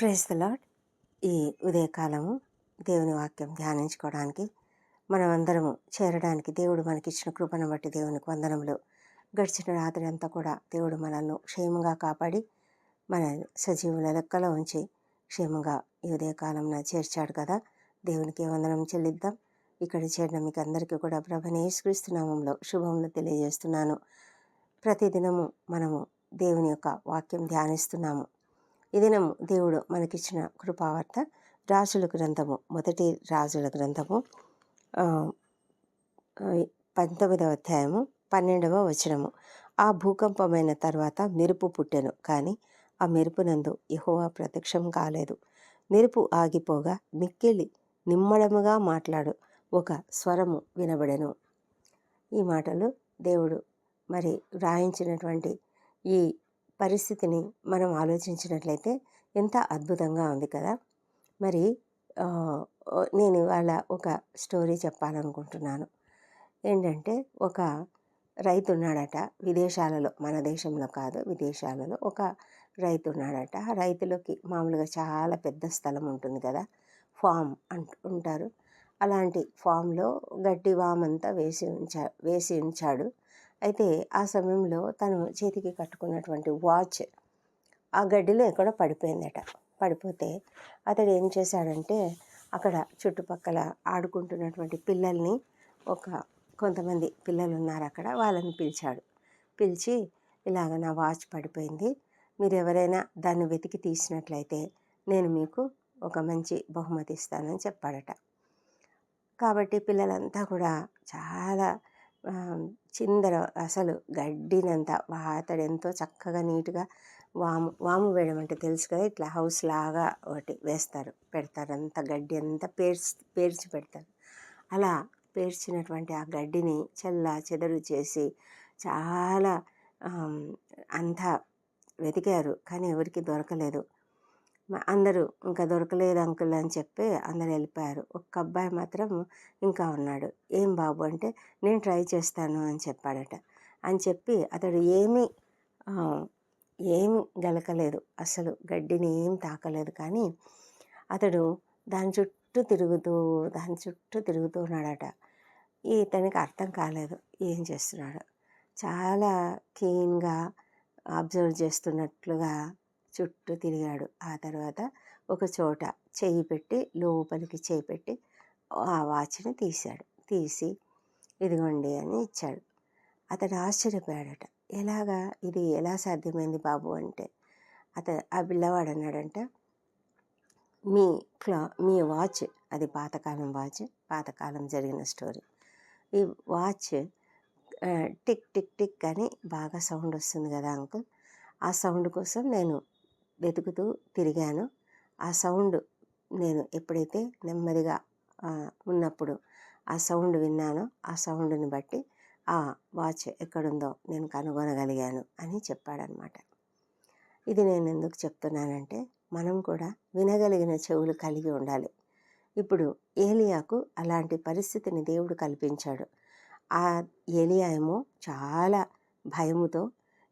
Praise the lord ఈ ఉదయకాలము దేవుని వాక్యం ధ్యానించుకోవడానికి మనమందరము చేరడానికి దేవుడు మనకిచ్చిన కృపను బట్టి దేవునికి వందనములు. గడిచిన రాత్రి అంతా కూడా దేవుడు మనల్ని క్షేమంగా కాపాడి మన సజీవుల లెక్కలో ఉంచి క్షేమంగా ఈ ఉదయకాలంలో చేర్చాడు కదా. దేవునికి వందనం చెల్లిద్దాం. ఇక్కడ చేరిన మీకు అందరికీ కూడా ప్రభని యేసుక్రీస్తు నామంలో శుభములు తెలియజేస్తున్నాను. ప్రతిదినము మనము దేవుని యొక్క వాక్యం ధ్యానిస్తున్నాము. ఈ దినము దేవుడు మనకిచ్చిన కృపావార్త రాజుల గ్రంథము మొదటి రాజుల గ్రంథము పంతొమ్మిదవ అధ్యాయము పన్నెండవ వచనము. ఆ భూకంపమైన తర్వాత మెరుపు పుట్టెను కానీ ఆ మెరుపునందు యహోవా ప్రత్యక్షం కాలేదు. మెరుపు ఆగిపోగా మిక్కిలి నిమ్మడముగా మాట్లాడు ఒక స్వరము వినబడెను. ఈ మాటలు దేవుడు మరి వ్రాయించినటువంటి ఈ పరిస్థితిని మనం ఆలోచించినట్లయితే ఎంత అద్భుతంగా ఉంది కదా! మరి నేను ఇవాళ ఒక స్టోరీ చెప్పాలనుకుంటున్నాను. ఏంటంటే ఒక రైతు ఉన్నాడట విదేశాలలో మన దేశంలో కాదు విదేశాలలో ఒక రైతు ఉన్నాడట ఆ రైతులకి మామూలుగా చాలా పెద్ద స్థలం ఉంటుంది కదా ఫామ్ అంట ఉంటారు. అలాంటి ఫామ్లో గడ్డి వామంతా వేసి ఉంచా వేసి ఉంచాడు. అయితే ఆ సమయంలో తను చేతికి కట్టుకున్నటువంటి వాచ్ ఆ గడ్డిలో ఎక్కడో పడిపోయిందట. పడిపోతే అతడు ఏం చేశాడంటే అక్కడ చుట్టుపక్కల ఆడుకుంటున్నటువంటి పిల్లల్ని ఒక కొంతమంది పిల్లలు ఉన్నారు అక్కడ వాళ్ళని పిలిచాడు. పిలిచి ఇలాగ నా వాచ్ పడిపోయింది. మీరు ఎవరైనా దాన్ని వెతికి తీసినట్లయితే నేను మీకు ఒక మంచి బహుమతి ఇస్తానని చెప్పాడట. కాబట్టి పిల్లలంతా కూడా చాలా చిందర అసలు గడ్డినంత అతడు ఎంతో చక్కగా నీట్గా వాము వాము వేయడం అంటే తెలుసు కదా ఇట్లా హౌస్ లాగా ఒకటి వేస్తారు పెడతారు. అంత గడ్డి అంతా పేర్చి పేర్చి పెడతారు. అలా పేర్చినటువంటి ఆ గడ్డిని చెల్ల చెదరు చేసి చాలా అంత అంతా వెతికారు. కానీ ఎవరికి దొరకలేదు. అందరూ ఇంకా దొరకలేదు అంకుల్ అని చెప్పి అందరు వెళ్ళిపోయారు. ఒక్క అబ్బాయి మాత్రం ఇంకా ఉన్నాడు. ఏం బాబు అంటే నేను ట్రై చేస్తాను అని చెప్పాడట. అని చెప్పి అతడు ఏమీ ఆ, ఏం గలకలేదు. అసలు గడ్డిని ఏం తాకలేదు. కానీ అతడు దాని చుట్టూ తిరుగుతూ దాని చుట్టూ తిరుగుతూ ఉన్నాడట. ఇతనికి అర్థం కాలేదు. ఏం చేస్తున్నాడు? చాలా క్లీన్గా అబ్జర్వ్ చేస్తున్నట్లుగా చుట్టూ తిరిగాడు. ఆ తర్వాత ఒక చోట చేయి పెట్టి లోపలికి చేయి పెట్టి ఆ వాచ్ని తీశాడు. తీసి ఇదిగోండి అని ఇచ్చాడు. అతడు ఆశ్చర్యపోయాడట. ఎలాగా? ఇది ఎలా సాధ్యమైంది బాబు? అంటే అతను ఆ పిల్లవాడు అన్నాడంట మీ క్లా మీ వాచ్ అది పాతకాలం వాచ్ పాతకాలం జరిగిన స్టోరీ. ఈ వాచ్ టిక్ టిక్ టిక్ అని బాగా సౌండ్ వస్తుంది కదా అంకుల్. ఆ సౌండ్ కోసం నేను వెతుకుతూ తిరిగాను. ఆ సౌండ్ నేను ఎప్పుడైతే నెమ్మదిగా ఉన్నప్పుడు ఆ సౌండ్ విన్నానో ఆ సౌండ్ని బట్టి ఆ వాచ్ ఎక్కడుందో నేను కనుగొనగలిగాను అని చెప్పాడనమాట ఇది నేను ఎందుకు చెప్తున్నానంటే మనం కూడా వినగలిగిన చెవులు కలిగి ఉండాలి. ఇప్పుడు ఏలియాకు అలాంటి పరిస్థితిని దేవుడు కల్పించాడు. ఆ ఏలియా ఏమో చాలా భయముతో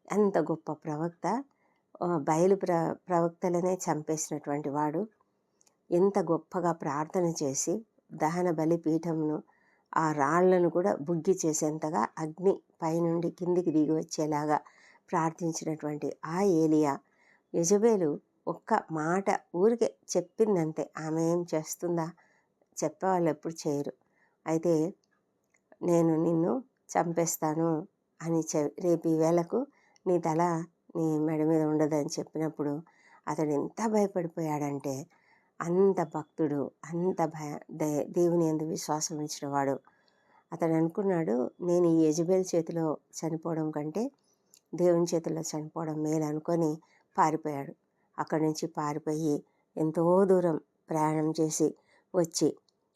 అంత గొప్ప ప్రవక్త బయలు ప్ర ప్రవక్తలనే చంపేసినటువంటి వాడు ఎంత గొప్పగా ప్రార్థన చేసి దహన బలిపీఠంను ఆ రాళ్ళను కూడా బుగ్గి చేసేంతగా అగ్ని పైనుండి కిందికి దిగి వచ్చేలాగా ప్రార్థించినటువంటి ఆ ఏలియా యజబేలు ఒక్క మాట ఊరికే చెప్పిందంతే. ఆమె ఏం చేస్తుందా? చెప్పేవాళ్ళు ఎప్పుడు చేయరు. అయితే నేను నిన్ను చంపేస్తాను అని చె రేపు ఈ వేళకు నీ తల నీ మెడ మీద ఉండదని చెప్పినప్పుడు అతడు ఎంత భయపడిపోయాడంటే అంత భక్తుడు అంత భయ దే- దేవుని ఎందు విశ్వాసం ఉంచిన వాడు అతడు అనుకున్నాడు నేను ఈ యజబేల్ చేతిలో చనిపోవడం కంటే దేవుని చేతిలో చనిపోవడం మేలు అనుకొని పారిపోయాడు. అక్కడి నుంచి పారిపోయి ఎంతో దూరం ప్రయాణం చేసి వచ్చి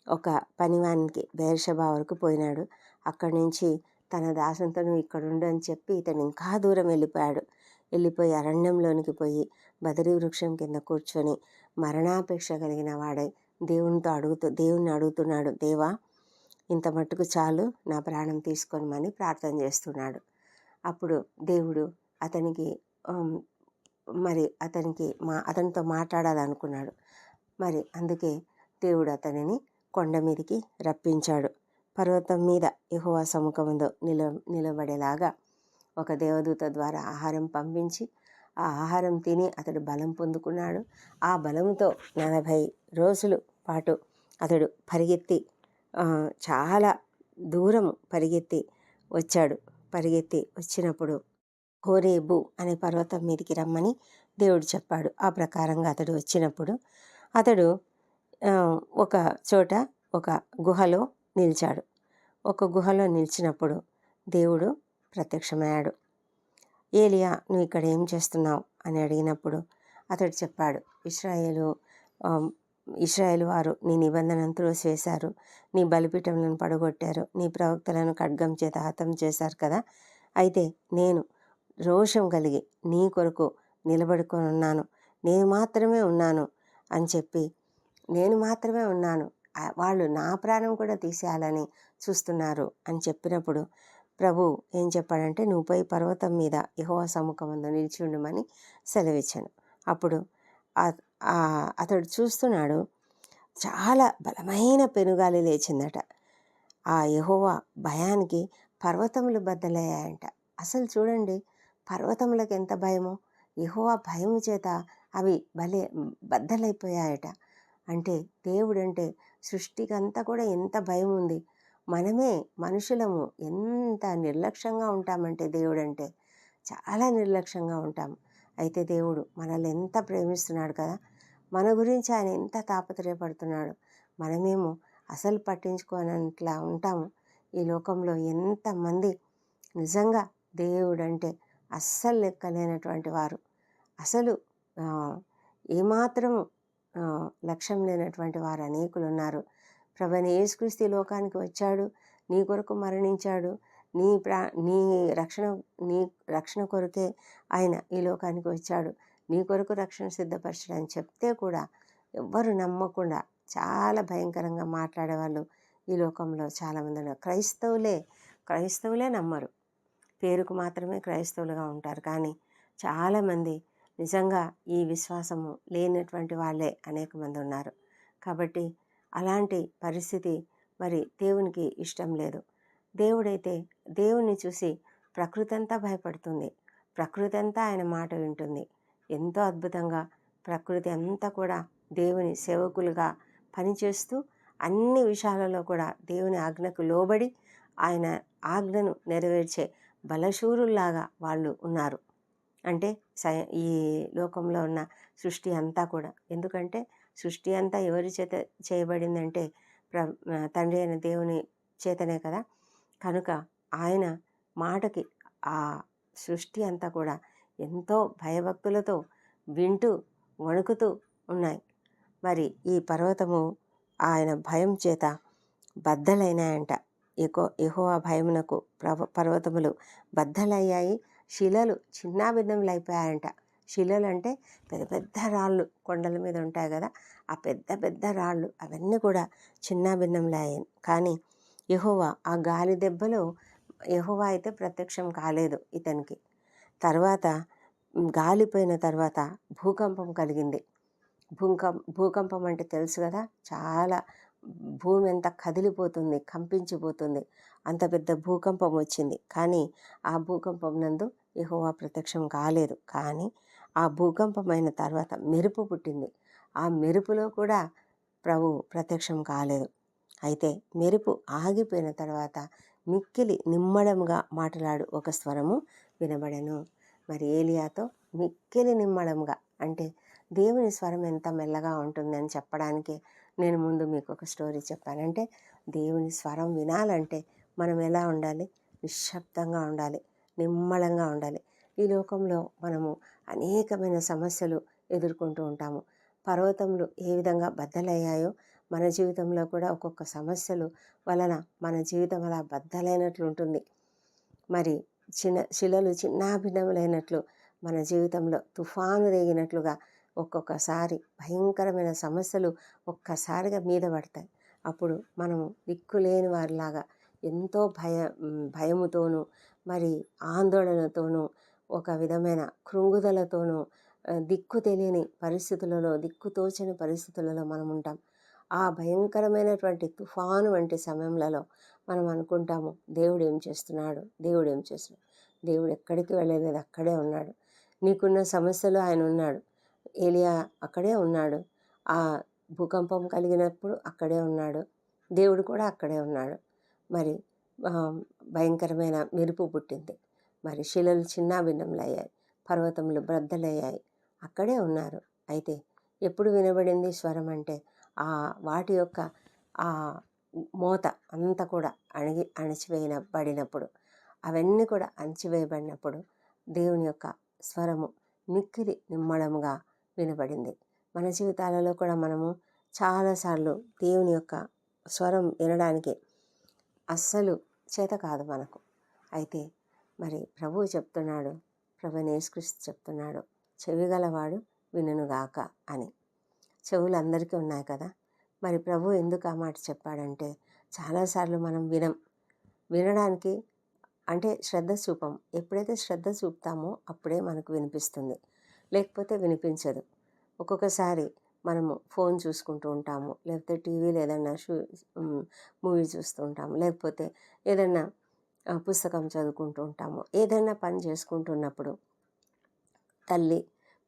ఒక పనివానికి బేర్షబా వరకు పోయినాడు. అక్కడి నుంచి తన దాసంతను ఇక్కడ ఉండు అని చెప్పి ఇతను ఇంకా దూరం వెళ్ళిపోయాడు. వెళ్ళిపోయి అరణ్యంలోనికి పోయి బదరి వృక్షం కింద కూర్చొని మరణాపేక్ష కలిగిన వాడై దేవునితో అడుగుతూ దేవుణ్ణి అడుగుతున్నాడు దేవా ఇంత మట్టుకు చాలు నా ప్రాణం తీసుకోనమని ప్రార్థన చేస్తున్నాడు. అప్పుడు దేవుడు అతనికి మరి అతనికి మా అతనితో మాట్లాడాలనుకున్నాడు. మరి అందుకే దేవుడు అతనిని కొండ మీదకి రప్పించాడు. పర్వతం మీద యహోవా సముఖముందు నిల నిలబడేలాగా ఒక దేవదూత ద్వారా ఆహారం పంపించి ఆ ఆహారం తిని అతడు బలం పొందుకున్నాడు. ఆ బలంతో నలభై రోజులు పాటు అతడు పరిగెత్తి చాలా దూరం పరిగెత్తి వచ్చాడు. పరిగెత్తి వచ్చినప్పుడు హోరేబు అనే పర్వతం మీదకి రమ్మని దేవుడు చెప్పాడు. ఆ ప్రకారంగా అతడు వచ్చినప్పుడు అతడు ఒక చోట ఒక గుహలో నిలిచాడు. ఒక గుహలో నిలిచినప్పుడు దేవుడు ప్రత్యక్షమయ్యాడు. ఏలియా నువ్వు ఇక్కడ ఏం చేస్తున్నావు? అని అడిగినప్పుడు అతడు చెప్పాడు ఇస్రాయేలు ఇస్రాయేల్ వారు నీ నిబంధనను త్రోసివేశారు నీ బలిపీఠములను పడగొట్టారు నీ ప్రవక్తలను ఖడ్గం చేత హతం చేశారు కదా? అయితే నేను రోషం కలిగి నీ కొరకు నిలబడుకొని ఉన్నాను నేను మాత్రమే ఉన్నాను అని చెప్పి నేను మాత్రమే ఉన్నాను వాళ్ళు నా ప్రాణం కూడా తీసేయాలని చూస్తున్నారు అని చెప్పినప్పుడు ప్రభు ఏం చెప్పాడంటే నువ్వు పోయి పర్వతం మీద యహోవా సముఖమందు నిలిచి ఉండమని సెలవిచ్చాను. అప్పుడు అతడు చూస్తున్నాడు చాలా బలమైన పెనుగాలి లేచిందట. ఆ యహోవా భయానికి పర్వతములు బద్దలయ్యాయంట. అసలు చూడండి పర్వతములకు ఎంత భయమో. యహోవా భయం చేత అవి భలే బద్దలైపోయాయట. అంటే దేవుడంటే సృష్టికి అంతా కూడా ఎంత భయం ఉంది మనమే మనుషులము ఎంత నిర్లక్ష్యంగా ఉంటామంటే దేవుడంటే చాలా నిర్లక్ష్యంగా ఉంటాం. అయితే దేవుడు మనల్ని ఎంత ప్రేమిస్తున్నాడు కదా? మన గురించి ఆయన ఎంత తాపత్రయపడుతున్నాడు? మనమేమో అసలు పట్టించుకోనట్లా ఉంటాము. ఈ లోకంలో ఎంతమంది నిజంగా దేవుడంటే అస్సలు లెక్కలేనటువంటి వారు. అసలు ఏమాత్రము లక్ష్యం లేనటువంటి వారు అనేకులు ఉన్నారు ప్రభని యేసుక్రీస్తు లోకానికి వచ్చాడు. నీ కొరకు మరణించాడు. నీ ప్రా నీ రక్షణ నీ రక్షణ కొరకే ఆయన ఈ లోకానికి వచ్చాడు. నీ కొరకు రక్షణ సిద్ధపరచడని చెప్తే కూడా ఎవ్వరు నమ్మకుండా చాలా భయంకరంగా మాట్లాడేవాళ్ళు ఈ లోకంలో చాలామంది ఉన్నారు. క్రైస్తవులే క్రైస్తవులే నమ్మరు. పేరుకు మాత్రమే క్రైస్తవులుగా ఉంటారు. కానీ చాలామంది నిజంగా ఈ విశ్వాసము లేనటువంటి వాళ్ళే అనేక మంది ఉన్నారు. కాబట్టి అలాంటి పరిస్థితి మరి దేవునికి ఇష్టం లేదు. దేవుడైతే దేవుణ్ణి చూసి ప్రకృతి అంతా భయపడుతుంది. ప్రకృతి అంతా ఆయన మాట వింటుంది. ఎంతో అద్భుతంగా ప్రకృతి అంతా కూడా దేవుని సేవకులుగా పనిచేస్తూ అన్ని విషయాలలో కూడా దేవుని ఆజ్ఞకు లోబడి ఆయన ఆజ్ఞను నెరవేర్చే బలశూరుల్లాగా వాళ్ళు ఉన్నారు. అంటే సై ఈ లోకంలో ఉన్న సృష్టి అంతా కూడా. ఎందుకంటే సృష్టి అంతా ఎవరి చేత చేయబడిందంటే ప్ర తండ్రి అయిన దేవుని చేతనే కదా. కనుక ఆయన మాటకి ఆ సృష్టి అంతా కూడా ఎంతో భయభక్తులతో వింటూ వణుకుతూ ఉన్నాయి. మరి ఈ పర్వతము ఆయన భయం చేత బద్దలైనాయంట. ఎకో ఎహోవా భయమునకు ప్రవ పర్వతములు బద్దలయ్యాయి. శిలలు చిన్నాభిన్నములైపోయాయంట శిలలు అంటే పెద్ద పెద్ద రాళ్ళు కొండల మీద ఉంటాయి కదా ఆ పెద్ద పెద్ద రాళ్ళు అవన్నీ కూడా చిన్నాభిన్నములు అయ్యాయి. కానీ యహోవా ఆ గాలి దెబ్బలో యహోవా అయితే ప్రత్యక్షం కాలేదు ఇతనికి. తర్వాత గాలిపోయిన తర్వాత భూకంపం కలిగింది. భూకం భూకంపం అంటే తెలుసు కదా చాలా భూమి అంతా కదిలిపోతుంది కంపించిపోతుంది. అంత పెద్ద భూకంపం వచ్చింది. కానీ ఆ భూకంపం నందు యహోవా ప్రత్యక్షం కాలేదు. కానీ ఆ భూకంపం అయిన తర్వాత మెరుపు పుట్టింది. ఆ మెరుపులో కూడా ప్రభు ప్రత్యక్షం కాలేదు. అయితే మెరుపు ఆగిపోయిన తర్వాత మిక్కిలి నిమ్మడంగా మాట్లాడు ఒక స్వరము వినబడను. మరి ఏలియాతో మిక్కిలి నిమ్మడంగా అంటే దేవుని స్వరం ఎంత మెల్లగా ఉంటుంది అని చెప్పడానికి నేను ముందు మీకు ఒక స్టోరీ చెప్పానంటే దేవుని స్వరం వినాలంటే మనం ఎలా ఉండాలి? నిశ్శబ్దంగా ఉండాలి. నిమ్మలంగా ఉండాలి. ఈ లోకంలో మనము అనేకమైన సమస్యలు ఎదుర్కొంటూ ఉంటాము. పర్వతములు ఏ విధంగా బద్దలయ్యాయో మన జీవితంలో కూడా ఒక్కొక్క సమస్యలు వలన మన జీవితం అలా బద్దలైనట్లు ఉంటుంది. మరి చిన్న శిలలు చిన్నాభిన్నములైనట్లు మన జీవితంలో తుఫాను రేగినట్లుగా ఒక్కొక్కసారి భయంకరమైన సమస్యలు ఒక్కసారిగా మీద పడతాయి. అప్పుడు మనము దిక్కులేని వారిలాగా ఎంతో భయ భయముతోనూ మరి ఆందోళనతోనూ ఒక విధమైన కృంగుదలతోనూ దిక్కు తెలియని పరిస్థితులలో దిక్కు తోచని పరిస్థితులలో మనం ఉంటాం. ఆ భయంకరమైనటువంటి తుఫాను వంటి సమయంలలో మనం అనుకుంటాము దేవుడు ఏం చేస్తున్నాడు? దేవుడు ఏం చేస్తున్నాడు? దేవుడు ఎక్కడికి వెళ్ళలేదు? అక్కడే ఉన్నాడు. నీకున్న సమస్యలు ఆయన ఉన్నాడు. ఏలియా అక్కడే ఉన్నాడు. ఆ భూకంపం కలిగినప్పుడు అక్కడే ఉన్నాడు. దేవుడు కూడా అక్కడే ఉన్నాడు. మరి భయంకరమైన మెరుపు పుట్టింది. మరి శిలలు చిన్న భిన్నములయ్యాయి పర్వతములు బ్రద్దలయ్యాయి. అక్కడే ఉన్నారు. అయితే ఎప్పుడు వినబడింది స్వరం అంటే ఆ వాటి యొక్క ఆ మోత అంతా కూడా అణగి అణచివేయన పడినప్పుడు అవన్నీ కూడా అణచివేయబడినప్పుడు దేవుని యొక్క స్వరము మిక్కిలి నిమ్మడముగా వినబడింది. మన జీవితాలలో కూడా మనము చాలాసార్లు దేవుని యొక్క స్వరం వినడానికి అస్సలు చేత కాదు మనకు. అయితే మరి ప్రభువు చెప్తున్నాడు ప్రభు చెప్తున్నాడు చెవిగలవాడు వినుగాక అని. చెవులు అందరికీ ఉన్నాయి కదా? మరి ప్రభు ఎందుకు ఆ మాట చెప్పాడంటే చాలాసార్లు మనం వినం. వినడానికి అంటే శ్రద్ధ చూపం. ఎప్పుడైతే శ్రద్ధ చూపుతామో అప్పుడే మనకు వినిపిస్తుంది. లేకపోతే వినిపించదు. ఒక్కొక్కసారి మనము ఫోన్ చూసుకుంటూ ఉంటాము లేకపోతే టీవీలో ఏదైనా షూ మూవీ చూస్తూ ఉంటాము లేకపోతే ఏదైనా పుస్తకం చదువుకుంటూ ఉంటాము. ఏదైనా పని చేసుకుంటున్నప్పుడు తల్లి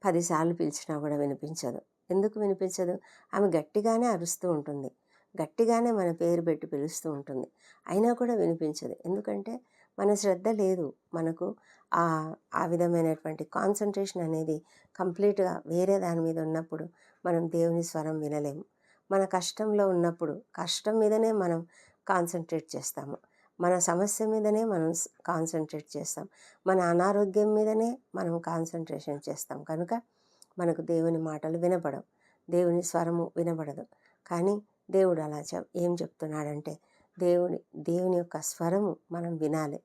పదిసార్లు పిలిచినా కూడా వినిపించదు. ఎందుకు వినిపించదు? ఆమె గట్టిగానే అరుస్తూ ఉంటుంది. గట్టిగానే మన పేరు పెట్టి పిలుస్తూ ఉంటుంది. అయినా కూడా వినిపించదు. ఎందుకంటే మన శ్రద్ధ లేదు. మనకు ఆ ఆ విధమైనటువంటి కాన్సన్ట్రేషన్ అనేది కంప్లీట్గా వేరే దాని మీద ఉన్నప్పుడు మనం దేవుని స్వరం వినలేము. మన కష్టంలో ఉన్నప్పుడు కష్టం మీదనే మనం కాన్సన్ట్రేట్ చేస్తాము. మన సమస్య మీదనే మనం కాన్సన్ట్రేట్ చేస్తాం. మన అనారోగ్యం మీదనే మనం కాన్సన్ట్రేషన్ చేస్తాం. కనుక మనకు దేవుని మాటలు వినపడవు. దేవుని స్వరము వినపడదు కానీ దేవుడు అలా చెప్ ఏం చెప్తున్నాడంటే దేవుని దేవుని యొక్క స్వరము మనం వినాలి.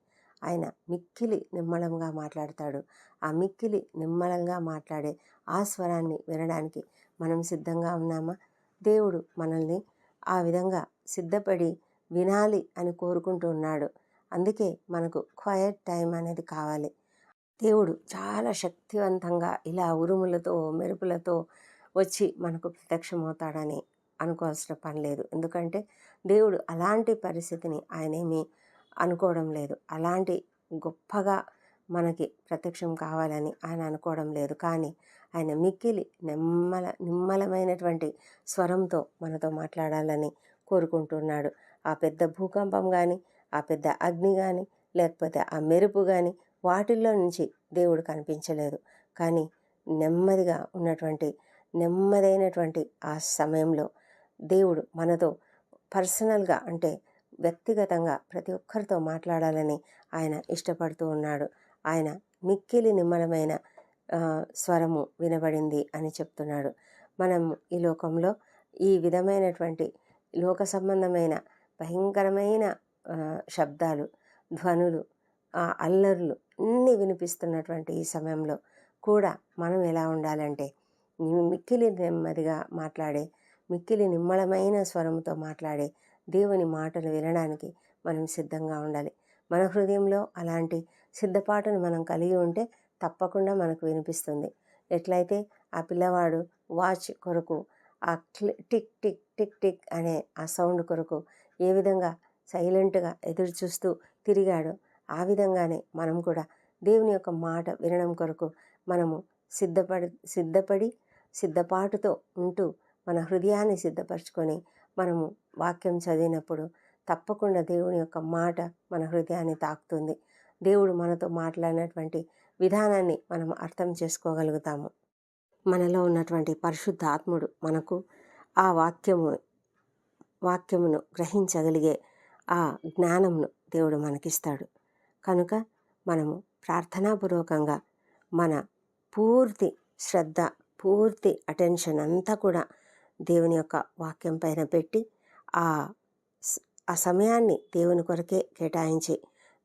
ఆయన మిక్కిలి నిమ్మలంగా మాట్లాడతాడు. ఆ మిక్కిలి నిమ్మలంగా మాట్లాడే ఆ స్వరాన్ని వినడానికి మనం సిద్ధంగా ఉన్నామా? దేవుడు మనల్ని ఆ విధంగా సిద్ధపడి వినాలి అని కోరుకుంటూ ఉన్నాడు. అందుకే మనకు క్వయట్ టైం అనేది కావాలి. దేవుడు చాలా శక్తివంతంగా ఇలా ఉరుములతో మెరుపులతో వచ్చి మనకు ప్రత్యక్షమవుతాడని అనుకోవాల్సిన పని లేదు. ఎందుకంటే దేవుడు అలాంటి పరిస్థితిని ఆయనేమీ అనుకోవడం లేదు. అలాంటి గొప్పగా మనకి ప్రత్యక్షం కావాలని ఆయన అనుకోవడం లేదు. కానీ ఆయన మిక్కిలి నిమ్మల నిమ్మలమైనటువంటి స్వరంతో మనతో మాట్లాడాలని కోరుకుంటున్నాడు ఆ పెద్ద భూకంపం కానీ ఆ పెద్ద అగ్ని కానీ లేకపోతే ఆ మెరుపు కానీ వాటిల్లో నుంచి దేవుడు కనిపించలేదు. కానీ నెమ్మదిగా ఉన్నటువంటి నెమ్మదైనటువంటి ఆ సమయంలో దేవుడు మనతో పర్సనల్గా అంటే వ్యక్తిగతంగా ప్రతి ఒక్కరితో మాట్లాడాలని ఆయన ఇష్టపడుతూ ఉన్నాడు. ఆయన మిక్కిలి నిమ్మలమైన స్వరము వినబడింది అని చెప్తున్నాడు. మనం ఈ లోకంలో ఈ విధమైనటువంటి లోక సంబంధమైన భయంకరమైన శబ్దాలు ధ్వనులు ఆ అల్లర్లు అన్నీ వినిపిస్తున్నటువంటి ఈ సమయంలో కూడా మనం ఎలా ఉండాలంటే మిక్కిలి నెమ్మదిగా మాట్లాడే మిక్కిలి నిమ్మలమైన స్వరంతో మాట్లాడే దేవుని మాటలు వినడానికి మనం సిద్ధంగా ఉండాలి. మన హృదయంలో అలాంటి సిద్ధపాటును మనం కలిగి ఉంటే తప్పకుండా మనకు వినిపిస్తుంది. ఎట్లయితే ఆ పిల్లవాడు వాచ్ కొరకు ఆ క్లి టిక్ టిక్ టిక్ టిక్ అనే ఆ సౌండ్ కొరకు ఏ విధంగా సైలెంట్గా ఎదురు చూస్తూ తిరిగాడో ఆ విధంగానే మనం కూడా దేవుని యొక్క మాట వినడం కొరకు మనము సిద్ధపడి సిద్ధపడి సిద్ధపాటుతో ఉంటూ మన హృదయాన్ని సిద్ధపరచుకొని మనము వాక్యం చదివినప్పుడు తప్పకుండా దేవుని యొక్క మాట మన హృదయాన్ని తాకుతుంది. దేవుడు మనతో మాట్లాడినటువంటి విధానాన్ని మనం అర్థం చేసుకోగలుగుతాము. మనలో ఉన్నటువంటి పరిశుద్ధ ఆత్ముడు మనకు ఆ వాక్యము వాక్యమును గ్రహించగలిగే ఆ జ్ఞానమును దేవుడు మనకిస్తాడు. కనుక మనము ప్రార్థనాపూర్వకంగా మన పూర్తి శ్రద్ధ పూర్తి అటెన్షన్ అంతా కూడా దేవుని యొక్క వాక్యం పైన పెట్టి ఆ ఆ సమయాన్ని దేవుని కొరకే కేటాయించి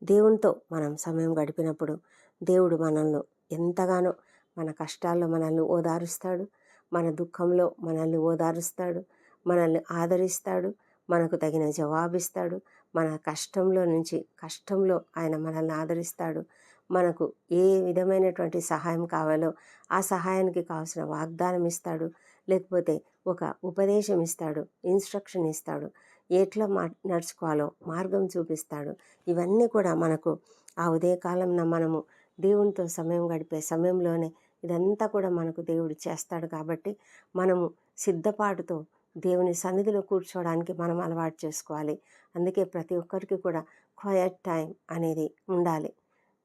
దేవునితో మనం సమయం గడిపినప్పుడు దేవుడు మనల్ని ఎంతగానో మన కష్టాల్లో మనల్ని ఓదారుస్తాడు మన దుఃఖంలో మనల్ని ఓదారుస్తాడు మనల్ని ఆదరిస్తాడు మనకు తగిన జవాబిస్తాడు మన కష్టంలో నుంచి కష్టంలో ఆయన మనల్ని ఆదరిస్తాడు. మనకు ఏ విధమైనటువంటి సహాయం కావాలో ఆ సహాయానికి కావాల్సిన వాగ్దానం ఇస్తాడు లేకపోతే ఒక ఉపదేశం ఇస్తాడు ఇన్స్ట్రక్షన్ ఇస్తాడు ఎట్లా మా నడుచుకోవాలో మార్గం చూపిస్తాడు. ఇవన్నీ కూడా మనకు ఆ ఉదయకాలంన మనము దేవునితో సమయం గడిపే సమయంలోనే ఇదంతా కూడా మనకు దేవుడు చేస్తాడు కాబట్టి మనము సిద్ధపాటుతో దేవుని సన్నిధిలో కూర్చోవడానికి మనం అలవాటు చేసుకోవాలి. అందుకే ప్రతి ఒక్కరికి కూడా క్వయట్ టైం అనేది ఉండాలి.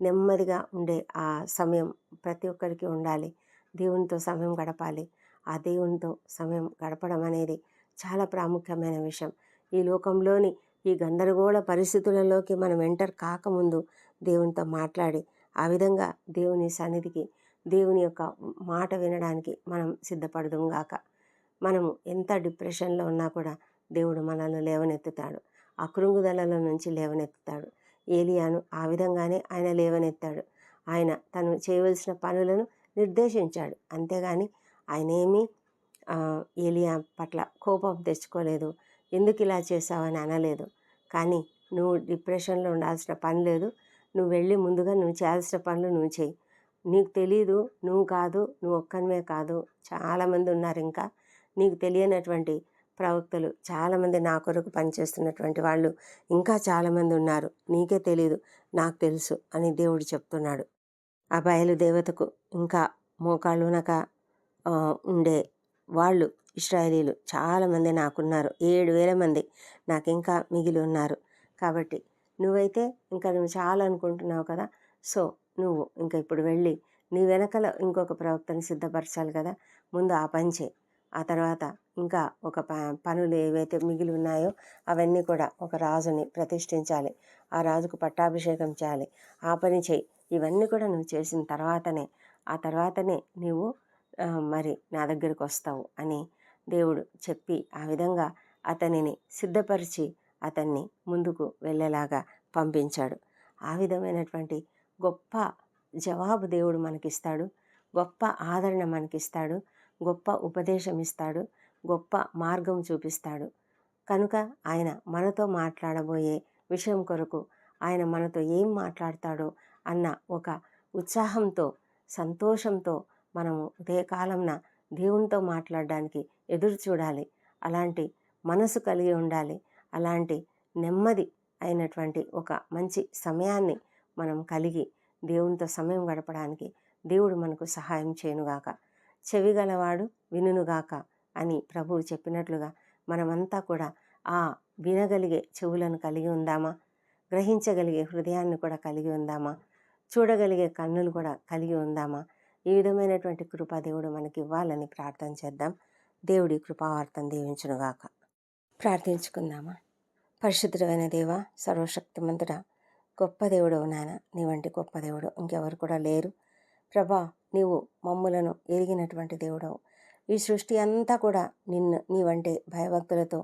నెమ్మదిగా ఉండే ఆ సమయం ప్రతి ఒక్కరికి ఉండాలి. దేవునితో సమయం గడపాలి. ఆ దేవునితో సమయం గడపడం అనేది చాలా ప్రాముఖ్యమైన విషయం. ఈ లోకంలోని ఈ గందరగోళ పరిస్థితులలోకి మనం ఎంటర్ కాకముందు దేవునితో మాట్లాడి ఆ విధంగా దేవుని సన్నిధికి దేవుని యొక్క మాట వినడానికి మనం సిద్ధపడదుం గాక. మనము ఎంత డిప్రెషన్లో ఉన్నా కూడా దేవుడు మనల్ని లేవనెత్తుతాడు. ఆ కృంగుదలలో నుంచి లేవనెత్తుతాడు. ఏలియాను ఆ విధంగానే ఆయన లేవనెత్తాడు. ఆయన తను చేయవలసిన పనులను నిర్దేశించాడు. అంతేగాని ఆయన ఏమీ ఏలియా పట్ల కోపం తెచ్చుకోలేదు. ఎందుకు ఇలా చేసావని అనలేదు. కానీ నువ్వు డిప్రెషన్లో ఉండాల్సిన పని లేదు. నువ్వు వెళ్ళి ముందుగా నువ్వు చేయాల్సిన పనులు నువ్వు చేయి. నీకు తెలీదు నువ్వు కాదు నువ్వు ఒక్కనివే కాదు. చాలామంది ఉన్నారు ఇంకా. నీకు తెలియనటువంటి ప్రవక్తలు చాలామంది నా కొరకు పనిచేస్తున్నటువంటి వాళ్ళు ఇంకా చాలామంది ఉన్నారు. నీకే తెలియదు నాకు తెలుసు అని దేవుడు చెప్తున్నాడు. ఆ బయలుదేవతకు ఇంకా మోకాళ్ళునక ఉండే వాళ్ళు ఇస్రాయేలీలు చాలామంది నాకున్నారు. ఏడు వేల మంది నాకు ఇంకా మిగిలి ఉన్నారు. కాబట్టి నువ్వైతే ఇంకా నువ్వు చాలా అనుకుంటున్నావు కదా. సో నువ్వు ఇంకా ఇప్పుడు వెళ్ళి నీ వెనకల ఇంకొక ప్రవక్తని సిద్ధపరచాలి కదా. ముందు ఆ పని చేయి. ఆ తర్వాత ఇంకా ఒక ప పనులు ఏవైతే మిగిలి ఉన్నాయో అవన్నీ కూడా ఒక రాజుని ప్రతిష్ఠించాలి. ఆ రాజుకు పట్టాభిషేకం చేయాలి. ఆ పని చేయి. ఇవన్నీ కూడా నువ్వు చేసిన తర్వాతనే ఆ తర్వాతనే నీవు మరి నా దగ్గరికి వస్తావు అని దేవుడు చెప్పి ఆ విధంగా అతనిని సిద్ధపరిచి అతన్ని ముందుకు వెళ్ళేలాగా పంపించాడు. ఆ విధమైనటువంటి గొప్ప జవాబు దేవుడు మనకిస్తాడు. గొప్ప ఆదరణ మనకిస్తాడు. గొప్ప ఉపదేశం ఇస్తాడు గొప్ప మార్గం చూపిస్తాడు. కనుక ఆయన మనతో మాట్లాడబోయే విషయం కొరకు ఆయన మనతో ఏం మాట్లాడతాడో అన్న ఒక ఉత్సాహంతో సంతోషంతో మనము ఉదయకాలంన దేవునితో మాట్లాడడానికి ఎదురు చూడాలి. అలాంటి మనసు కలిగి ఉండాలి. అలాంటి నెమ్మది అయినటువంటి ఒక మంచి సమయాన్ని మనం కలిగి దేవునితో సమయం గడపడానికి దేవుడు మనకు సహాయం చేయనుగాక. చెవి గలవాడు వినుగాక అని ప్రభువు చెప్పినట్లుగా మనమంతా కూడా ఆ వినగలిగే చెవులను కలిగి ఉందామా? గ్రహించగలిగే హృదయాన్ని కూడా కలిగి ఉందామా? చూడగలిగే కన్నులు కూడా కలిగి ఉందామా? ఈ విధమైనటువంటి కృప దేవుడు మనకి ఇవ్వాలని ప్రార్థన చేద్దాం. దేవుడి కృపావార్తం దీవించునుగాక. ప్రార్థించుకుందామా? పరిశుద్ధమైన దేవ సర్వశక్తిమంతుడ గొప్ప దేవుడు నాయన నీ వంటి గొప్ప దేవుడు ఇంకెవరు కూడా లేరు. ప్రభా నీవు మమ్ములను ఎరిగినటువంటి దేవుడవు. ఈ సృష్టి అంతా కూడా నిన్ను నీవంటే భయభక్తులతో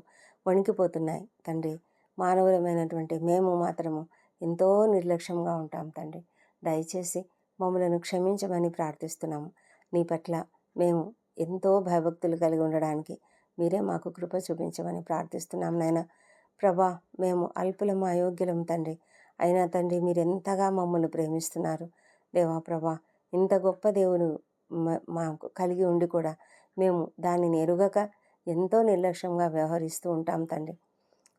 వణికిపోతున్నాయి తండ్రి. మానవులమైనటువంటి మేము మాత్రము ఎంతో నిర్లక్ష్యంగా ఉంటాం తండ్రి. దయచేసి మమ్మలను క్షమించమని ప్రార్థిస్తున్నాము. నీ పట్ల మేము ఎంతో భయభక్తులు కలిగి ఉండడానికి మీరే మాకు కృప చూపించమని ప్రార్థిస్తున్నాం నాయన. ప్రభా మేము అల్పులం అయోగ్యులం తండ్రి. అయినా తండ్రి మీరు ఎంతగా మమ్మల్ని ప్రేమిస్తున్నారు. దేవా ప్రభా ఇంత గొప్ప దేవుడు మాకు కలిగి ఉండి కూడా మేము దానిని ఎరుగక ఎంతో నిర్లక్ష్యంగా వ్యవహరిస్తూ ఉంటాం తండ్రి.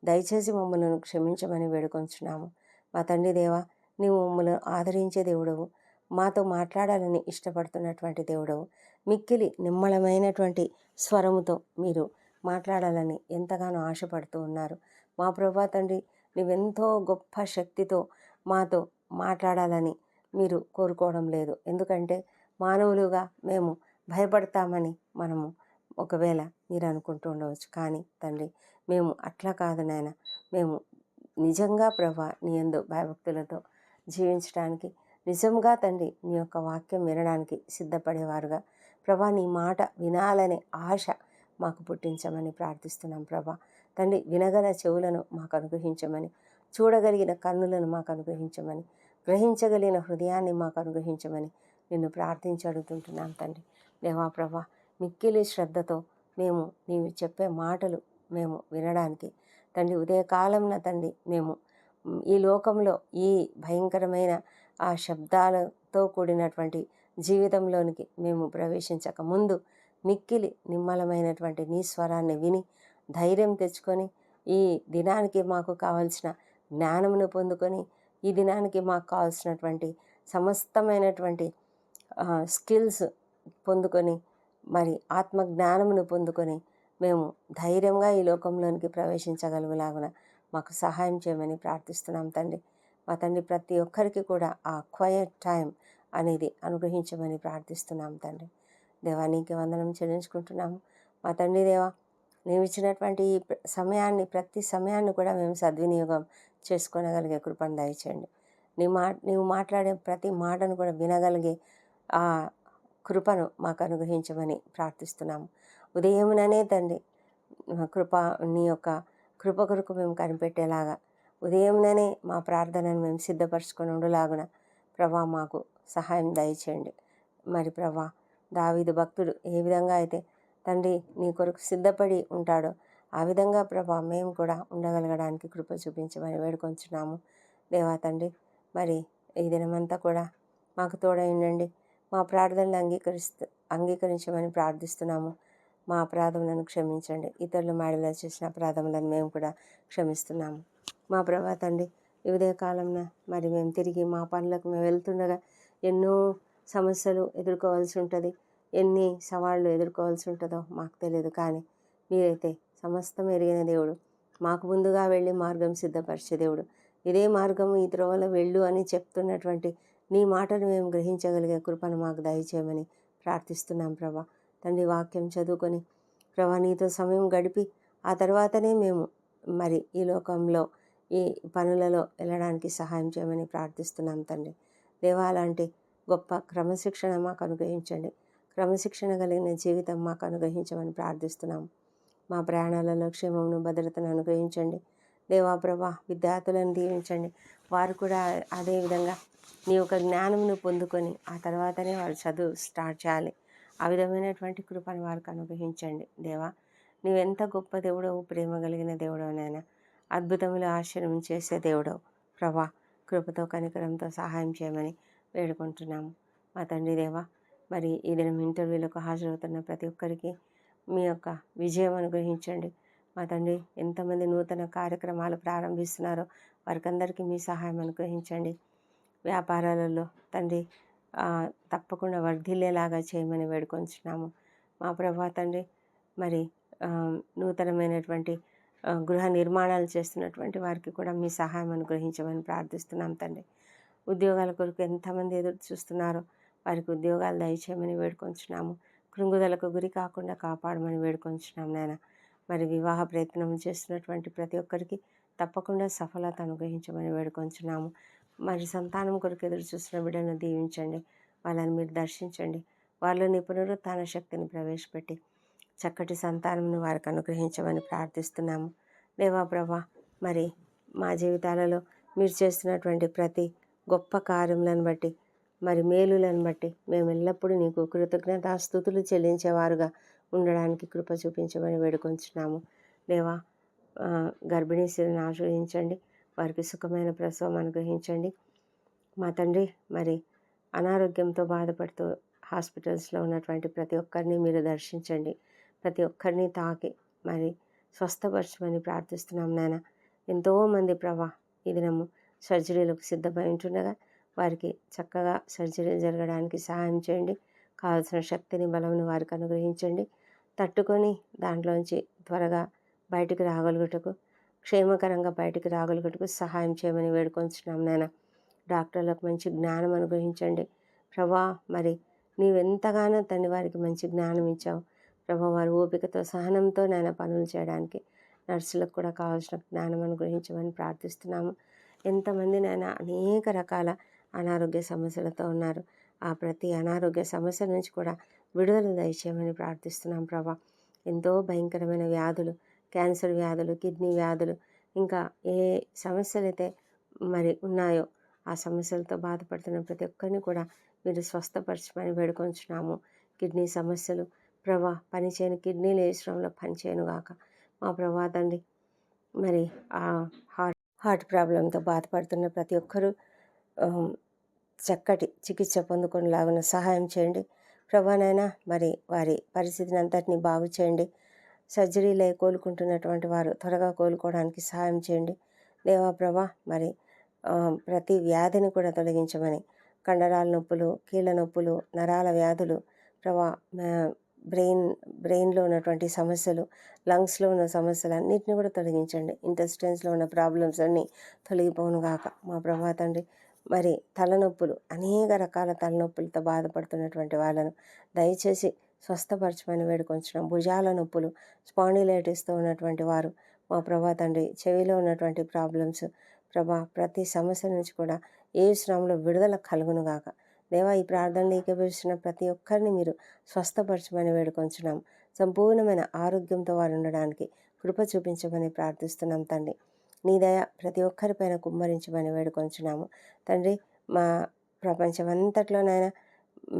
దయచేసి మమ్మల్ని క్షమించమని వేడుకొంచున్నాము. మా తండ్రి దేవా నీవు మమ్మల్ని ఆదరించే దేవుడవు. మాతో మాట్లాడాలని ఇష్టపడుతున్నటువంటి దేవుడవు. మిక్కిలి నిమ్మలమైనటువంటి స్వరముతో మీరు మాట్లాడాలని ఎంతగానో ఆశపడుతూ ఉన్నారు. మా ప్రభా తండ్రి నువ్వెంతో గొప్ప శక్తితో మాతో మాట్లాడాలని మీరు కోరుకోవడం లేదు. ఎందుకంటే మానవులుగా మేము భయపడతామని మనము ఒకవేళ మీరు అనుకుంటూ ఉండవచ్చు. కానీ తండ్రి మేము అట్లా కాదు నాయన. మేము నిజంగా ప్రభా నీ ఎందు భయభక్తులతో జీవించడానికి నిజంగా తండ్రి నీ యొక్క వాక్యం వినడానికి సిద్ధపడేవారుగా. ప్రభా నీ మాట వినాలనే ఆశ మాకు పుట్టించమని ప్రార్థిస్తున్నాం ప్రభా. తండ్రి వినగల చెవులను మాకు అనుగ్రహించమని చూడగలిగిన కన్నులను మాకు అనుగ్రహించమని గ్రహించగలిగిన హృదయాన్ని మాకు అనుగ్రహించమని నిన్ను ప్రార్థించి అడుగుతుంటున్నాం తండ్రి. దేవా ప్రభా మిక్కిలి శ్రద్ధతో మేము నీవు చెప్పే మాటలు మేము వినడానికి తండ్రి ఉదయకాలంన తండ్రి మేము ఈ లోకంలో ఈ భయంకరమైన ఆ శబ్దాలతో కూడినటువంటి జీవితంలోనికి మేము ప్రవేశించక ముందు మిక్కిలి నిమ్మలమైనటువంటి నీ స్వరాన్ని విని ధైర్యం తెచ్చుకొని ఈ దినానికి మాకు కావలసిన జ్ఞానమును పొందుకొని ఈ దినానికి మాకు కావాల్సినటువంటి సమస్తమైనటువంటి స్కిల్స్ పొందుకొని మరి ఆత్మ జ్ఞానమును పొందుకొని మేము ధైర్యంగా ఈ లోకంలోనికి ప్రవేశించగలుగులాగున మాకు సహాయం చేయమని ప్రార్థిస్తున్నాం తండ్రి. మా తండ్రి ప్రతి ఒక్కరికి కూడా ఆ క్వయట్ టైం అనేది అనుగ్రహించమని ప్రార్థిస్తున్నాం తండ్రి. దేవా నీకు వందనం చెల్లించుకుంటున్నాము మా తండ్రి దేవా నీవు ఇచ్చినటువంటి ఈ సమయాన్ని ప్రతి సమయాన్ని కూడా మేము సద్వినియోగం చేసుకోనగలిగే కృపను దయచేయండి. నీ మా నీవు మాట్లాడే ప్రతి మాటను కూడా వినగలిగే ఆ కృపను మాకు అనుగ్రహించమని ప్రార్థిస్తున్నాము. ఉదయముననే తండ్రి కృప నీ యొక్క కృప కొరకు మేము కనిపెట్టేలాగా ఉదయంలోనే మా ప్రార్థనను మేము సిద్ధపరచుకొని ఉండలాగున ప్రభా మాకు సహాయం దయచేయండి. మరి ప్రభా దావీదు భక్తుడు ఏ విధంగా అయితే తండ్రి నీ కొరకు సిద్ధపడి ఉంటాడో ఆ విధంగా ప్రభా మేము కూడా ఉండగలగడానికి కృప చూపించమని వేడుకొంచున్నాము. దేవా తండ్రి మరి ఈ దినమంతా కూడా మాకు తోడై ఉండండి. మా ప్రార్థనలు అంగీకరిస్తూ అంగీకరించమని ప్రార్థిస్తున్నాము. మా అపరాధములను క్షమించండి. ఇతరుల మాడిలో చేసిన అపరాధములను మేము కూడా క్షమిస్తున్నాము. మా ప్రభా తండ్రి ఈ ఉదయకాలంన మరి మేము తిరిగి మా పనులకు మేము వెళ్తుండగా ఎన్నో సమస్యలు ఎదుర్కోవాల్సి ఉంటుంది. ఎన్ని సవాళ్ళు ఎదుర్కోవాల్సి ఉంటుందో మాకు తెలియదు కానీ మీరైతే సమస్తం ఎరిగిన దేవుడు. మాకు ముందుగా వెళ్ళి మార్గం సిద్ధపరిచే దేవుడు. ఇదే మార్గం ఈ త్రోవలో వెళ్ళు అని చెప్తున్నటువంటి నీ మాటను మేము గ్రహించగలిగే కృపను మాకు దయచేయమని ప్రార్థిస్తున్నాం ప్రభా. తండ్రి వాక్యం చదువుకొని ప్రభా నీతో సమయం గడిపి ఆ తర్వాతనే మేము మరి ఈ లోకంలో ఈ పనులలో వెళ్ళడానికి సహాయం చేయమని ప్రార్థిస్తున్నాం తండ్రి. దేవా అలాంటి గొప్ప క్రమశిక్షణ మాకు అనుగ్రహించండి. క్రమశిక్షణ కలిగిన జీవితం మాకు అనుగ్రహించమని ప్రార్థిస్తున్నాం. మా ప్రయాణాలలో క్షేమమును భద్రతను అనుగ్రహించండి. దేవా ప్రభా విద్యార్థులను దీవించండి. వారు కూడా అదే విధంగా నీ యొక్క జ్ఞానమును పొందుకొని ఆ తర్వాతనే వారు చదువు స్టార్ట్ చేయాలి. ఆ విధమైనటువంటి కృపను వారికి అనుగ్రహించండి. దేవా నీవెంత గొప్ప దేవుడవు ప్రేమ కలిగిన దేవుడవు నాయన. అద్భుతములు ఆశ్చర్యం చేసే దేవుడవు. ప్రభా కృపతో కనికరంతో సహాయం చేయమని వేడుకుంటున్నాము. మా తండ్రి దేవా మరి ఈ దినం ఇంటర్వ్యూలకు హాజరవుతున్న ప్రతి ఒక్కరికి మీ యొక్క విజయం అనుగ్రహించండి. మా తండ్రి ఎంతమంది నూతన కార్యక్రమాలు ప్రారంభిస్తున్నారో వారికందరికీ మీ సహాయం అనుగ్రహించండి. వ్యాపారాలలో తండ్రి తప్పకుండా వర్ధిల్లేలాగా చేయమని వేడుకొంచున్నాము. మా ప్రభా తండ్రి మరి నూతనమైనటువంటి గృహ నిర్మాణాలు చేస్తున్నటువంటి వారికి కూడా మీ సహాయం అనుగ్రహించమని ప్రార్థిస్తున్నాం తండ్రి. ఉద్యోగాల కొరకు ఎంతమంది ఎదురు చూస్తున్నారో వారికి ఉద్యోగాలు దయచేయమని వేడుకొంచున్నాము. కృంగుదలకు గురి కాకుండా కాపాడమని వేడుకొంచున్నాం నాయన. మరి వివాహ ప్రయత్నం చేస్తున్నటువంటి ప్రతి ఒక్కరికి తప్పకుండా సఫలత అనుగ్రహించమని వేడుకొంచున్నాము. మరి సంతానం కొరకు ఎదురు చూస్తున్న బిడ్డను దీవించండి. వాళ్ళని మీరు దర్శించండి. వాళ్ళు నిపుణులతాన శక్తిని ప్రవేశపెట్టి చక్కటి సంతానంను వారికి అనుగ్రహించమని ప్రార్థిస్తున్నాము. దేవా ప్రభా మరి మా జీవితాలలో మీరు చేస్తున్నటువంటి ప్రతి గొప్ప కార్యములను బట్టి మరి మేలులను బట్టి మేము ఎల్లప్పుడూ నీకు కృతజ్ఞతాస్థుతులు చెల్లించేవారుగా ఉండడానికి కృప చూపించమని వేడుకొంచున్నాము. దేవా గర్భిణీ స్త్రీని ఆశ్రయించండి వారికి సుఖమైన ప్రసవం అనుగ్రహించండి. మా తండ్రి మరి అనారోగ్యంతో బాధపడుతూ హాస్పిటల్స్లో ఉన్నటువంటి ప్రతి ఒక్కరిని మీరు దర్శించండి. ప్రతి ఒక్కరిని తాకి మరి స్వస్థపరచమని ప్రార్థిస్తున్నాం నాయన. ఎంతోమంది ప్రభా ఈ దినము సర్జరీలకు సిద్ధమై ఉంటుండగా వారికి చక్కగా సర్జరీ జరగడానికి సహాయం చేయండి. కావాల్సిన శక్తిని బలంని వారికి అనుగ్రహించండి. తట్టుకొని దాంట్లోంచి త్వరగా బయటికి రాగలుగుటకు క్షేమకరంగా బయటికి రాగలుగుటకు సహాయం చేయమని వేడుకొంచున్నాం నాయన. డాక్టర్లకు మంచి జ్ఞానం అనుగ్రహించండి. ప్రభా మరి నీవెంతగానో తండ్రి వారికి మంచి జ్ఞానం ఇచ్చావు. ప్రభా వారు ఓపికతో సహనంతో నాయన పనులు చేయడానికి నర్సులకు కూడా కావాల్సిన జ్ఞానం అనుగ్రహించమని ప్రార్థిస్తున్నాము. ఎంతమంది నాయన అనేక రకాల అనారోగ్య సమస్యలతో ఉన్నారు. ఆ ప్రతి అనారోగ్య సమస్య నుంచి కూడా విడుదల దయచేయమని ప్రార్థిస్తున్నాం ప్రభా. ఎంతో భయంకరమైన వ్యాధులు క్యాన్సర్ వ్యాధులు కిడ్నీ వ్యాధులు ఇంకా ఏ సమస్యలు అయితే మరి ఉన్నాయో ఆ సమస్యలతో బాధపడుతున్న ప్రతి ఒక్కరిని కూడా మీరు స్వస్థపరచమని వేడుకొంచున్నాము. కిడ్నీ సమస్యలు ప్రభా పనిచేయని కిడ్నీలు వేసడంలో పనిచేయను గాక. మా ప్రభా తండ్రి మరి ఆ హార్ట్ హార్ట్ ప్రాబ్లంతో బాధపడుతున్న ప్రతి ఒక్కరూ చక్కటి చికిత్స పొందుకునేలాగా సహాయం చేయండి. ప్రభానైనా మరి వారి పరిస్థితిని అంతటిని బాగు చేయండి. సర్జరీలై కోలుకుంటున్నటువంటి వారు త్వరగా కోలుకోవడానికి సహాయం చేయండి. దేవా ప్రభా మరి ప్రతి వ్యాధిని కూడా తొలగించమని కండరాల నొప్పులు కీళ్ళ నొప్పులు నరాల వ్యాధులు ప్రభా బ్రెయిన్ బ్రెయిన్లో ఉన్నటువంటి సమస్యలు లంగ్స్లో ఉన్న సమస్యలు అన్నింటినీ కూడా తొలగించండి. ఇంటెస్టైన్స్లో ఉన్న ప్రాబ్లమ్స్ అన్నీ తొలగిపోను గాక. మా ప్రభా తండ్రి మరి తలనొప్పులు అనేక రకాల తలనొప్పులతో బాధపడుతున్నటువంటి వాళ్ళను దయచేసి స్వస్థపరచమని వేడుకొంచడం భుజాల నొప్పులు స్పాండిలైటిస్తో ఉన్నటువంటి వారు మా ప్రభా తండ్రి చెవిలో ఉన్నటువంటి ప్రాబ్లమ్స్ ప్రభా ప్రతి సమస్య నుంచి కూడా ఏ శ్రమలో విడుదల కలుగునుగాక. దేవా ఈ ప్రార్థనలు ఏకీభవిస్తున్న ప్రతి ఒక్కరిని మీరు స్వస్థపరచమని వేడుకొంచున్నాం. సంపూర్ణమైన ఆరోగ్యంతో వారు ఉండడానికి కృప చూపించమని ప్రార్థిస్తున్నాం తండ్రి. నీ దయ ప్రతి ఒక్కరిపైన కుమ్మరించమని వేడుకొంచున్నాము. తండ్రి మా ప్రపంచమంతట్లోనైనా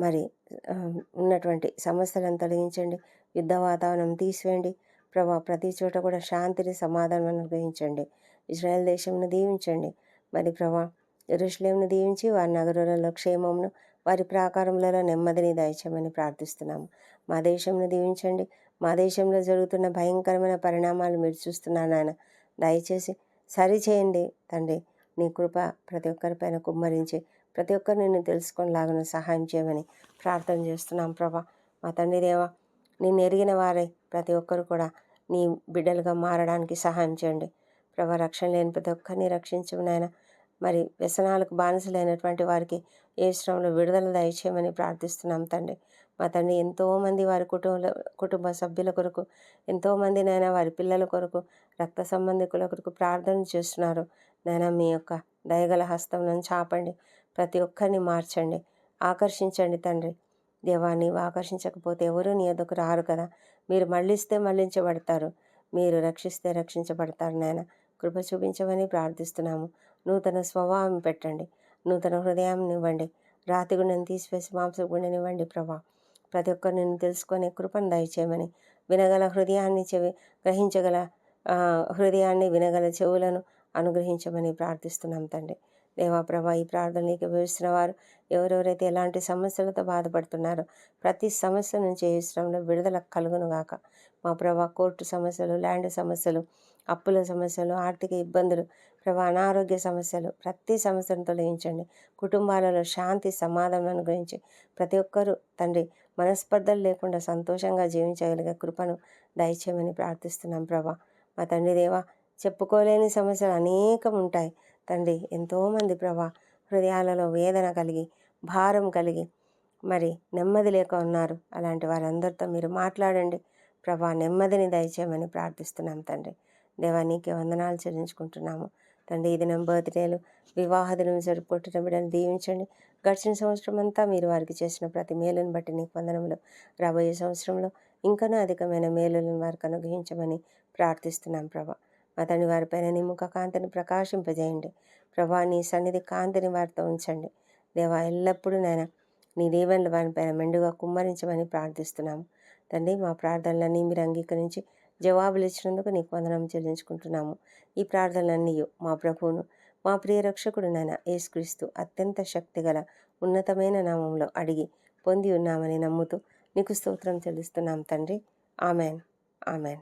మరి ఉన్నటువంటి సమస్యలను తొలగించండి. యుద్ధ వాతావరణం తీసివేయండి. ప్రభా ప్రతి చోట కూడా శాంతిని సమాధానం అనుగ్రహించండి ఇజ్రాయెల్ దేశంను దీవించండి. మరి ప్రభా ఎరుషులేంను దీవించి వారి నగరాలలో క్షేమమును వారి ప్రాకారములలో నెమ్మదిని దయచేయమని ప్రార్థిస్తున్నాము. మా దేశంను దీవించండి. మా దేశంలో జరుగుతున్న భయంకరమైన పరిణామాలు మీరు చూస్తున్నారు నాయన. దయచేసి సరిచేయండి తండ్రి. నీ కృప ప్రతి ఒక్కరిపైన కుమ్మరించి ప్రతి ఒక్కరు నిన్ను తెలుసుకొనిలాగా సహాయం చేయమని ప్రార్థన చేస్తున్నాం ప్రభా. మా తండ్రి దేవా నిన్ను ఎరిగిన వారే ప్రతి ఒక్కరు కూడా నీ బిడ్డలుగా మారడానికి సహాయం చేయండి. ప్రభా రక్షణ లేని ప్రతి ఒక్కరిని రక్షించు నాయన. మరి వ్యసనాలకు బానిసలైనటువంటి వారికి ఏ శ్రమంలో విడుదల దయచేయమని ప్రార్థిస్తున్నాం తండ్రి. మా తండ్రి ఎంతోమంది వారి కుటుంబ కుటుంబ సభ్యుల కొరకు ఎంతోమంది నాయన వారి పిల్లల కొరకు రక్త సంబంధికుల కొరకు ప్రార్థన చేస్తున్నారు. నైనా మీ యొక్క దయగల హస్తం నుంచి ఆపండి ప్రతి ఒక్కరిని మార్చండి. ఆకర్షించండి తండ్రి. దేవా నీవు ఆకర్షించకపోతే ఎవరు నీ ఎదుకు రారు కదా. మీరు మళ్ళిస్తే మళ్ళించబడతారు. మీరు రక్షిస్తే రక్షించబడతారు నాయన. కృప చూపించమని ప్రార్థిస్తున్నాము. నూతన స్వభావం పెట్టండి. నూతన హృదయం ఇవ్వండి. రాతి గుండెని తీసివేసి మాంస గుండెనివ్వండి ప్రభా. ప్రతి ఒక్కరిని తెలుసుకునే కృపను దయచేయమని. వినగల హృదయాన్ని చెవి గ్రహించగల హృదయాన్ని వినగల చెవులను అనుగ్రహించమని ప్రార్థిస్తున్నాం తండ్రి. దేవాప్రభా ఈ ప్రార్థనకి వేస్తున్న వారు ఎవరెవరైతే ఎలాంటి సమస్యలతో బాధపడుతున్నారో ప్రతి సమస్య నుంచి ఏ విడుదల కలుగును గాక. మా ప్రభా కోర్టు సమస్యలు ల్యాండ్ సమస్యలు అప్పుల సమస్యలు ఆర్థిక ఇబ్బందులు ప్రభా అనారోగ్య సమస్యలు ప్రతి సమస్యను తొలగించండి కుటుంబాలలో శాంతి సమాధానం గురించి ప్రతి ఒక్కరూ తండ్రి మనస్పర్ధలు లేకుండా సంతోషంగా జీవించగలిగే కృపను దయచేయమని ప్రార్థిస్తున్నాం ప్రభా. మా తండ్రి దేవా చెప్పుకోలేని సమస్యలు అనేకం ఉంటాయి తండ్రి ఎంతోమంది ప్రభా హృదయాలలో వేదన కలిగి భారం కలిగి మరి నెమ్మది లేక ఉన్నారు. అలాంటి వారందరితో మీరు మాట్లాడండి. ప్రభా నెమ్మదిని దయచేయమని ప్రార్థిస్తున్నాం తండ్రి. దేవా నీకే వందనాలు చెల్లించుకుంటున్నాము. తండ్రి ఇది నా బర్త్డేలు వివాహ దినం జరుపుకుంటున్న బిడ్డను దీవించండి. గడిచిన సంవత్సరం అంతా మీరు వారికి చేసిన ప్రతి మేలును బట్టి నీకు వందనములు. రాబోయే సంవత్సరంలో ఇంకనూ అధికమైన మేలులను వారికి అనుగ్రహించమని ప్రార్థిస్తున్నాం ప్రభా. మా తండ్రి వారిపైన నీ ముఖ కాంతిని ప్రకాశింపజేయండి. ప్రభా నీ సన్నిధి కాంతిని వారితో ఉంచండి. దేవా ఎల్లప్పుడూ నాయన నీ దీవెనలు వారిపైన మెండుగా కుమ్మరించమని ప్రార్థిస్తున్నాము. తండ్రి మా ప్రార్థనలన్నీ మీరు అంగీకరించి జవాబులు ఇచ్చినందుకు నీకు వందనం చెల్లించుకుంటున్నాము. ఈ ప్రార్థనలన్నీ మా ప్రభువును మా ప్రియ రక్షకుడు నాయన యేసుక్రీస్తు అత్యంత శక్తిగల ఉన్నతమైన నామంలో అడిగి పొంది ఉన్నామని నమ్ముతూ నీకు స్తోత్రం చెల్లిస్తున్నాం తండ్రి. ఆమెన్. ఆమెన్.